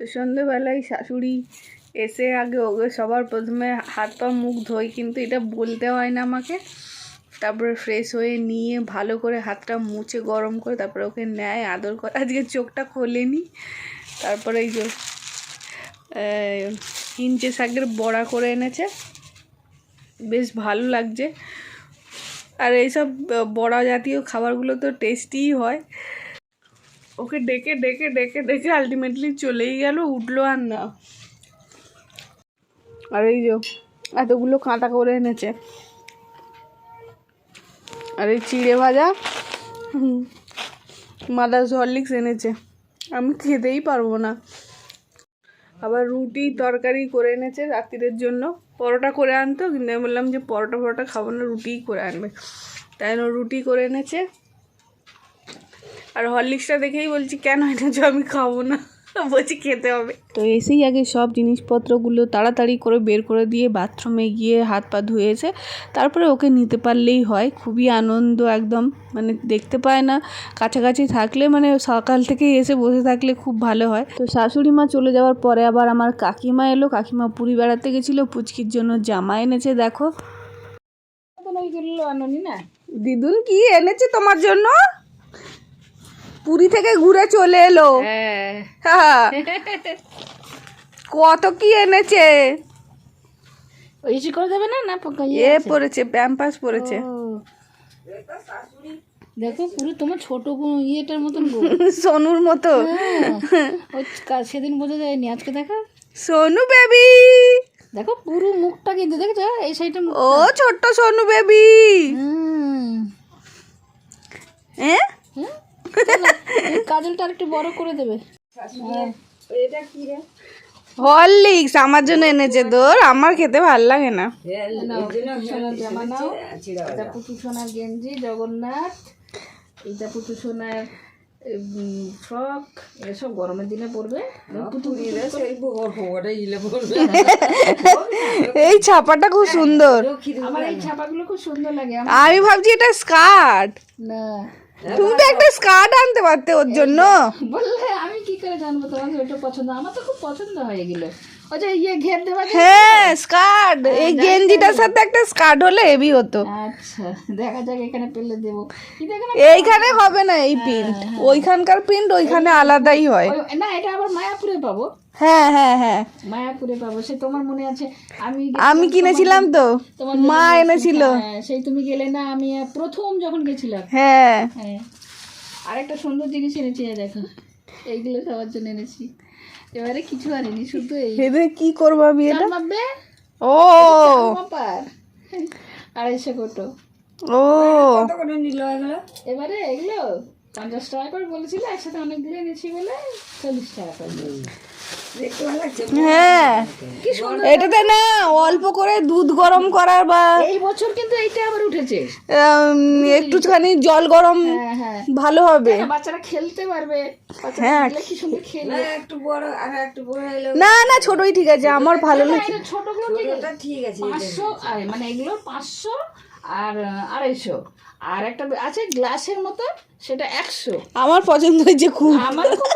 তো সন্ধেবেলায় শাশুড়ি এসে আগে ওকে সবার প্রথমে হাত পা মুখ ধোয়, কিন্তু এটা বলতে হয় না আমাকে। তারপরে ফ্রেশ হয়ে নিয়ে ভালো করে হাতটা মুছে গরম করে তারপরে ওকে নেয়, আদর করে। আজকে চোখটা খোলেনি। তারপরে এই যে হিঞ্চে শাকের বড়া করে এনেছে। বেশ ভালো লাগছে। আর এইসব বড়া জাতীয় খাবারগুলো তো টেস্টিই হয়। ওকে ডেকে ডেকে ডেকে ডেকে আলটিমেটলি চলেই গেল, উঠল আর না। আর এই যে, এতগুলো কাঁটা করে এনেছে। আর এই চিড়ে ভাজা মাদার্স হরলিক্স এনেছে। আমি খেতেই পারব না। আবার রুটি তরকারি করে এনেছে রাত্রিদের জন্য। পরোটা করে আনতো, কিন্তু আমি বললাম যে পরোটা পরোটা খাব না, রুটিই করে আনবে। তাই রুটি করে এনেছে। আর হরলিক্সটা দেখেই বলছি কেন এনেছো আমি খাব না? বলছি খেতে হবে। তো এসেই আগে সব জিনিসপত্রগুলো তাড়াতাড়ি করে বের করে দিয়ে বাথরুমে গিয়ে হাত পা ধুয়েছে। তারপরে ওকে নিতে পারলেই হয়। খুবই আনন্দ একদম। মানে দেখতে পায় না। কাছাকাছি থাকলে মানে সকাল থেকে এসে বসে থাকলে খুব ভালো হয়। তো শাশুড়ি মা চলে যাওয়ার পরে আবার আমার কাকিমা এলো। কাকিমা পুরী বেড়াতে গেছিল। পুচকির জন্য জামা এনেছে দেখো। দিদুন কি এনেছে তোমার জন্য? পুরী থেকে ঘুরে চলে এলো। হ্যাঁ। কত কি এনেছে? ইসি করে দেবে না? না পোকা এ পড়েছে প্যাম্পাস পড়েছে। দেখো পুরো তোমার ছোট ইয়েটার মতন সোনুর মতো। হ্যাঁ, সেদিন বোঝা যায়নি আজকে দেখো। সোনু বেবি। দেখো পুরো মুখটা কিন্তু দেখছ? এই সাইডে ও ছোট্ট সোনু বেবি। হ্যাঁ এই কাজলটা একটু বড় করে দেবে। হরলিক্স আমার জন্য এনেছে তোর। আমার খেতে ভালো লাগে না। এটা পুটু সোনার গেঞ্জি জগন্নাথ। এটা পুটু সোনার ফ্রক। এসব গরমের দিনে পরবে। এই ছাপাটা খুব সুন্দর। আমার এই ছাপাগুলো খুব সুন্দর লাগে। আমি ভাবছি এটা স্কার্ট। না। তুমি তো একটা স্কার্ট আনতে পারতে ওর জন্য। বললে আমি কি করে জানব তোমার ওইটা পছন্দ? আমার তো খুব পছন্দ হয়ে গেল। ইয়ে হ্যাঁ স্কার্ট। এই গেঞ্জিটার সাথে একটা স্কার্ট হলে হেভি হতো। আচ্ছা দেখা যাক এখানে পেলে দেবো। এইখানে হবে না এই প্রিন্ট ওইখানকার প্রিন্ট ওইখানে আলাদাই হয়। না এটা আবার মায়াপুরে পাবো। হ্যাঁ হ্যাঁ হ্যাঁ। মায়াপুরে পাবো। সে তোমার মনে আছে আমি আমি কিনেছিলাম তো। তোমার মা এনেছিল। হ্যাঁ, সেই তুমি গেলে না আমি প্রথম যখন গেছিলাম। হ্যাঁ। হ্যাঁ। আরেকটা সুন্দর জিনিস এনেছি দেখো। এইগুলো সবার জন্য এনেছি। এবারে কিছু আনিনি শুধু এই। ভেবে কি করব আমি এটা? মাপবে ও! মাপার আড়াইশো কোটো। ও! এবারে এগুলো পঞ্চাশ টাকা করে বলেছিল একসাথে অনেকগুলো এনেছি বলে চল্লিশ টাকা করে। হ্যাঁ। এটাতে না অল্প করে দুধ গরম করার বা এই বছর কিন্তু এইটা আবার উঠেছে। একটুখানি জল গরম হ্যাঁ হ্যাঁ। ভালো হবে। বাচ্চারা খেলতে পারবে। হ্যাঁ। কি সুন্দর খেলবে? না না ছোটই ঠিক আছে আমার ভালো লাগে ছোটগুলো ঠিক আছে। পাঁচশো আর মানে এগুলো পাঁচশো আর আহ, আড়াইশো। আর একটা আছে গ্লাসের মতো সেটা একশো। আমার পছন্দ হয়েছে খুব। আমার খুব।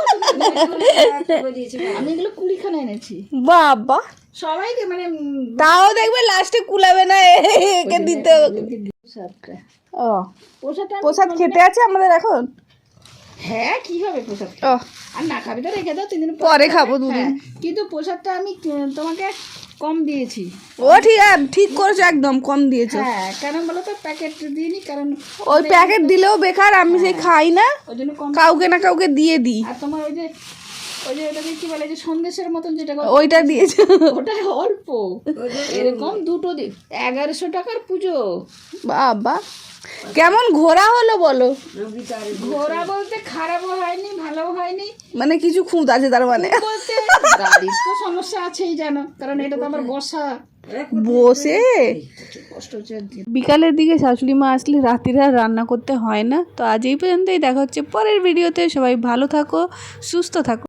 আমি এগুলো কুড়িখানা এনেছি বাবা। সবাইকে মানে তাও দেখবে লাস্টে কুলাবে না একে দিতে ও। প্রসাদ প্রসাদ খেতে আছে আমাদের এখন? হ্যাঁ কি হবে প্রসাদ? আর না খাবি তো রেখে দাও তিন দিন পরে খাব দুদিন। হ্যাঁ, কিন্তু প্রসাদটা আমি তোমাকে কম দিয়েছি। ও ঠিক আছে ঠিক করেছ একদম কম দিয়েছ। হ্যাঁ কারণ বলো তো প্যাকেট দিইনি কারণ ওই প্যাকেট দিলেও বেকার আমি সেই খাই না। ওই জন্য কাউকে না কাউকে দিয়ে দিই। আর তোমার ওই যে ওই যে ওটাকে কি বলে যে সন্দেশের মতন যেটা ওইটা দিয়েছ। ওটা অল্প। এরকম দুটো দিন এগারোশো টাকার পুজো। বাবা। কেমন ঘোরা হলো বলো? ঘোরা বলতে খারাপও হয়নি ভালোও হয়নি। মানে কিছু খুঁত আছে তার মানে। গাড়ির তো সমস্যা আছেই জানো কারণ এটা তো আমার বসা। বসে? বিকালের দিকে শাশুড়ি মা আসলে রাত্রিরে আর রান্না করতে হয় না তো আজ এই পর্যন্তই। দেখা হচ্ছে পরের ভিডিওতে। সবাই ভালো থাকো সুস্থ থাকো।